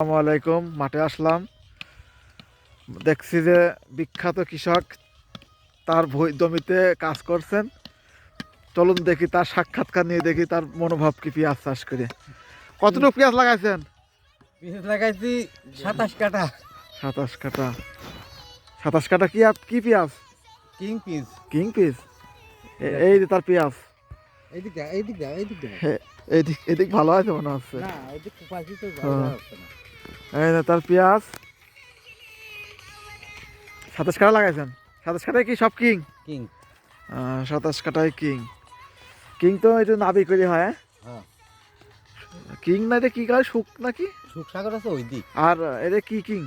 আসসালামু আলাইকুম মাঠে আসলাম। দেখছি যে বিখ্যাত কৃষক তার ভই জমিতে কাজ করছেন। চলুন দেখি তার সাক্ষাৎকার নিয়ে দেখি তার মনোভাব কি পেঁয়াজ চাষ করে। কতটুকু পেঁয়াজ লাগাইছেন? পিস লাগাইছি সাতাশ কাটা সাতাশ কাটা সাতাশ কাটা কি কি পেঁয়াজ? কিং পিস। কিং পিস? এই যে তার পেঁয়াজ। এইদিকে এইদিকে এইদিকে এদিক এদিক ভালো আছে মনে হচ্ছে। না ওইদিকে পাশে তো হ্যাঁ। হচ্ছে না। এই যে তার পেঁয়াজ। সাতাশ কাটা লাগাইছেন? সাতাশ কাটায় কি সব কিং? কিং। সাতাশ কাটায় কিং। কিং তো একটু নাবি করে হয় হ্যাঁ? হ্যাঁ। কিং না এটা কি কয় সুখ নাকি? সুখ সাগর আছে ওই দিক। আর এটা কি কিং?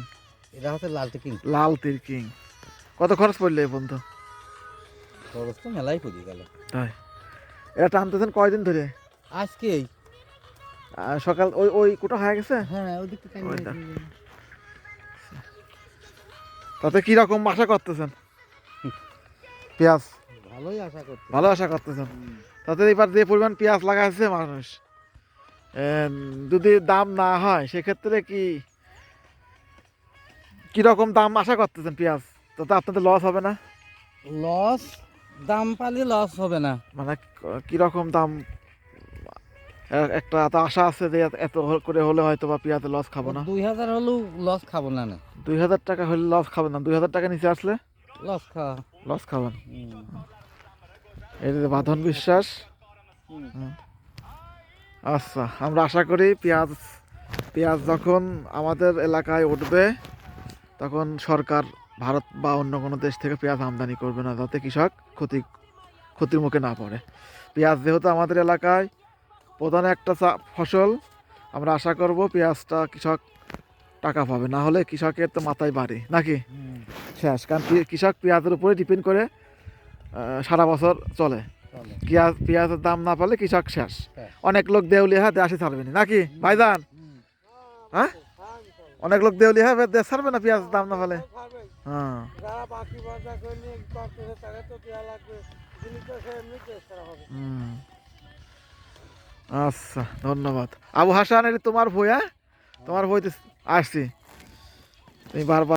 এটা হচ্ছে লালটে কিং। লাল তীর কিং। কত খরচ পড়লে এই বন্ধু খরচ তো মেলাই পড়ি গেল। তাই। এটা টানতেছেন কয়দিন ধরে? আজকেই। সকাল ওই ওই কোটা হয়ে গেছে? হ্যাঁ ওদিকে টাইম তাতে কি রকম আশা করতেছেন? পেঁয়াজ? ভালোই আশা করছি ভালো আশা করতেছেন? তাতে এবার যে পরিমাণ পেঁয়াজ লাগাচ্ছে মানুষ যদি দাম না হয় সেক্ষেত্রে কি কি রকম দাম আশা করতেছেন পেঁয়াজ? তাতে আপনাদের লস হবে না? লস দাম পালে লস হবে না। মানে কি রকম দাম একটা তো আশা আছে যে এত- করে হলে হয়তো বা পেঁয়াজে লস খাব না। দুই হাজার হলেও লস খাব না না। দুই হাজার টাকা হলে লস খাবেন না। দুই হাজার টাকা নিচে আসলে লস খাওয়া লস খাবেন। এই যে বাঁধন বিশ্বাস। আচ্ছা আমরা আশা করি পেঁয়াজ পেঁয়াজ যখন আমাদের এলাকায় উঠবে তখন সরকার ভারত বা অন্য কোনো দেশ থেকে পেঁয়াজ আমদানি করবে না যাতে কৃষক ক্ষতি ক্ষতির মুখে না পড়ে। পেঁয়াজ যেহেতু আমাদের এলাকায় প্রধান একটা ফসল আমরা আশা করব পেঁয়াজটা কৃষক টাকা পাবে। না হলে কৃষকের তো মাথায় বাড়ি নাকি? শেষ কারণ কৃষক পেঁয়াজের উপরে ডিপেন্ড করে সারা বছর চলে। পেঁয়াজ পেঁয়াজের দাম না পালে কৃষক শেষ। অনেক লোক দেউলিয়া হ্যাঁ দেশে ছাড়বে না নাকি? ভাইজান? হ্যাঁ? অনেক লোক দেউলিয়া হ্যাঁ দেশ ছাড়বে না পেঁয়াজের দাম না পালে হ্যাঁ। হুম। আচ্ছা ধন্যবাদ। আবু হাসান এটা তোমার বই হ্যাঁ? তোমার বইতে আসছি। তুমি বারবার